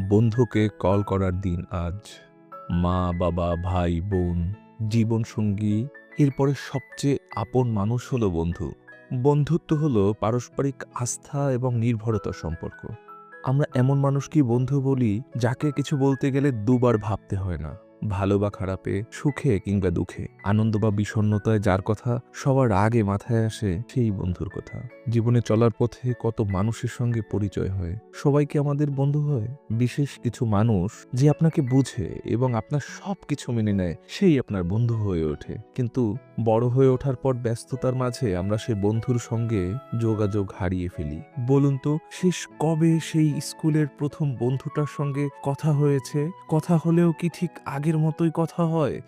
বন্ধুকে কল করার দিন আজ। মা, বাবা, ভাই, বোন, জীবনসঙ্গী, এরপরে সবচেয়ে আপন মানুষ হলো বন্ধু। বন্ধুত্ব হলো পারস্পরিক আস্থা এবং নির্ভরতা সম্পর্ক। আমরা এমন মানুষকেই বন্ধু বলি যাকে কিছু বলতে গেলে দুবার ভাবতে হয় না। ভালো বা খারাপে, সুখে কিংবা দুঃখে। আনন্দ বা বিষণ্ণতায় যার কথা সবার আগে মাথায় আসে সেই বন্ধুর কথা। জীবনে চলার পথে কত মানুষের সঙ্গে পরিচয় হয়, সবাই কি আমাদের বন্ধু হয়? বিশেষ কিছু মানুষ যে আপনাকে বুঝে এবং আপনার সব কিছু মেনে নেয়, সেই আপনার বন্ধু হয়ে ওঠে। কিন্তু বড় হয়ে ওঠার পর ব্যস্ততার মাঝে আমরা সেই বন্ধুর সঙ্গে যোগাযোগ হারিয়ে ফেলি। বলুন তো, শেষ কবে সেই স্কুলের প্রথম বন্ধুটার সঙ্গে কথা হয়েছে? কথা হলেও কি ঠিক আগের মতোই কথা হয়।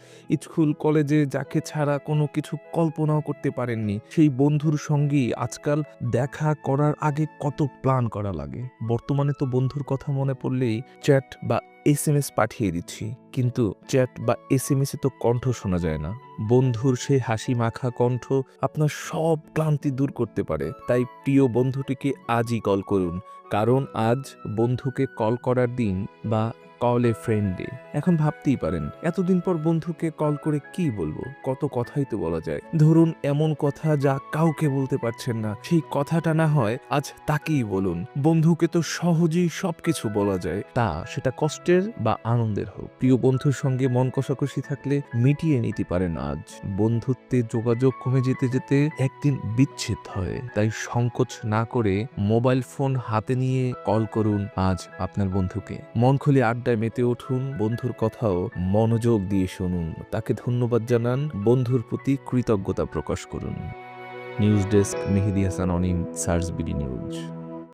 স্কুল, কলেজে যাকে ছাড়া কোনো কিছু কল্পনাও করতে পারেননি। সেই বন্ধুর সঙ্গেই আজকাল দেখা করার আগে কত প্ল্যান করা লাগে। বর্তমানে তো বন্ধুর কথা মনে পড়লেই চ্যাট বা এস এম এস পাঠিয়ে দিচ্ছি। কিন্তু চ্যাট বা এস এম এসে তো কণ্ঠ শোনা যায় না। বন্ধুর সেই হাসি মাখা কণ্ঠ আপনার সব ক্লান্তি দূর করতে পারে। তাই প্রিয় বন্ধুটিকে আজই কল করুন। কারণ আজ বন্ধুকে কল করার দিন বা কল এ ফ্রেন্ড। এখন ভাবতেই পারেন, এতদিন পর বন্ধুকে কল করে কি বলব? কত কথাই তো বলা যায়। ধরুন, এমন কথা যা কাউকে বলতে পারছেন না। সেই কথাটা না হয় আজ তাকেই বলুন। বন্ধুকে তো সহজেই সবকিছু বলা যায়। তা সেটা কষ্টের বা আনন্দের হোক। প্রিয় বন্ধুর সঙ্গে মন কষাকষি থাকলে মিটিয়ে নিতে পারেন আজ। বন্ধুত্বে যোগাযোগ কমে যেতে যেতে একদিন বিচ্ছেদ হয়। তাই সংকোচ না করে মোবাইল ফোন হাতে নিয়ে কল করুন আজ আপনার বন্ধুকে। মন খুলে আড্ডায় মেতে উঠুন, বন্ধুর কথাও মনোযোগ দিয়ে শুনুন। তাকে ধন্যবাদ জানান, বন্ধুর প্রতি কৃতজ্ঞতা প্রকাশ করুন। News desk Mehedi Hasan Anim search BD news.